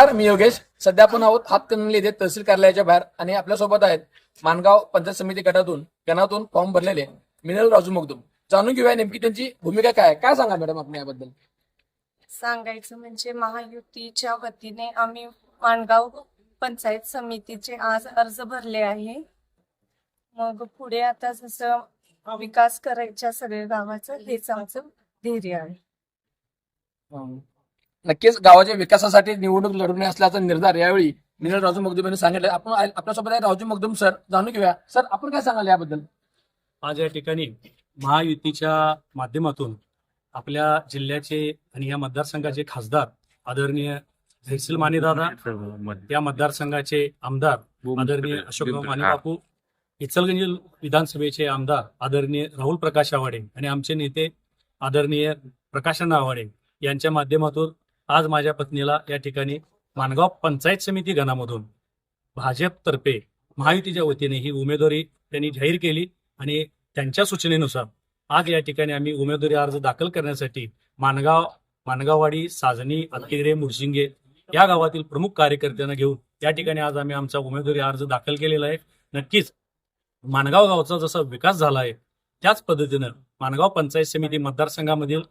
नमस्कार मी योगेश. सध्या आपण आहोत हातकणंगले येथे तहसील कार्यालयाच्या बाहेर आणि आपल्यासोबत आहेत मानगाव पंचायत समिती गटातून गणातून फॉर्म भरलेले मिनल राजू मगदूम. जाणून घेऊया नेमकी त्यांची भूमिका काय. काय सांगा मॅडम आपण याबद्दल? सांगायचं म्हणजे महायुतीच्या वतीने आम्ही माणगाव पंचायत समितीचे आज अर्ज भरले आहे. मग पुढे आता जसं विकास करायच्या सगळ्या गावाचं हेच आमचं धैर्य आहे. नक्कीच गावाच्या विकासासाठी निवडणूक लढवणे असल्याचा निर्धार यावेळी निरज राजू मगदूम यांनी सांगितलं. आपण आपल्यासोबत आहे राजू मगदूम सर. जाणून घेऊया. सर आपण काय सांगाल याबद्दल? आज या ठिकाणी महायुतीच्या माध्यमातून आपल्या जिल्ह्याचे आणि या मतदारसंघाचे खासदार आदरणीय झैसिल मानेदादा या मतदारसंघाचे आमदार आदरणीय अशोकराव माने बापू इचलगंज विधानसभेचे आमदार आदरणीय राहुल प्रकाश आवाडे आणि आमचे नेते आदरणीय प्रकाशन आवाडे यांच्या माध्यमातून आज माझ्या पत्नीला या ठिकाणी माणगाव पंचायत समिती गणामधून भाजपतर्फे महायुतीच्या वतीने ही उमेदवारी त्यांनी जाहीर केली आणि त्यांच्या सूचनेनुसार आज या ठिकाणी आम्ही उमेदवारी अर्ज दाखल करण्यासाठी मानगाव माणगाववाडी साजणी अतिरे मुरशिंगे या गावातील प्रमुख कार्यकर्त्यांना घेऊन या ठिकाणी आज आम्ही आमचा उमेदवारी अर्ज दाखल केलेला आहे. नक्कीच माणगाव गावचा जसा विकास झाला आहे त्याच पद्धतीनं माणगाव पंचायत समिती मतदारसंघामधील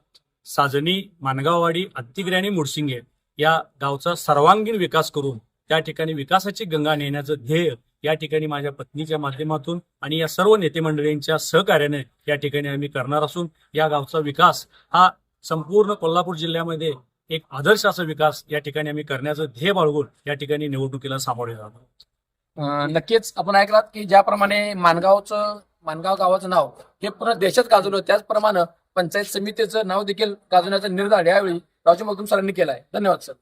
साजणी मानगाववाडी अत्तिगरे आणि मुडसिंगे या गावचा सर्वांगीण विकास करून त्या ठिकाणी विकासाची गंगा नेण्याचं ध्येय या ठिकाणी माझ्या पत्नीच्या माध्यमातून आणि या सर्व नेते मंडळींच्या सहकार्याने या ठिकाणी आम्ही करणार असून या गावचा विकास हा संपूर्ण कोल्हापूर जिल्ह्यामध्ये एक आदर्श असा विकास या ठिकाणी आम्ही करण्याचं ध्येय बाळगून या ठिकाणी निवडणुकीला सामोरे जातो नक्कीच आपण ऐकलात की ज्याप्रमाणे मानगावचं मानगाव गावाचं नाव हे पूर्ण देशात गाजवलं. त्याचप्रमाणे पंचायत समितीचं नाव देखील गाजवण्याचा निर्धार यावेळी राजू मगदूम सरांनी केला आहे धन्यवाद सर.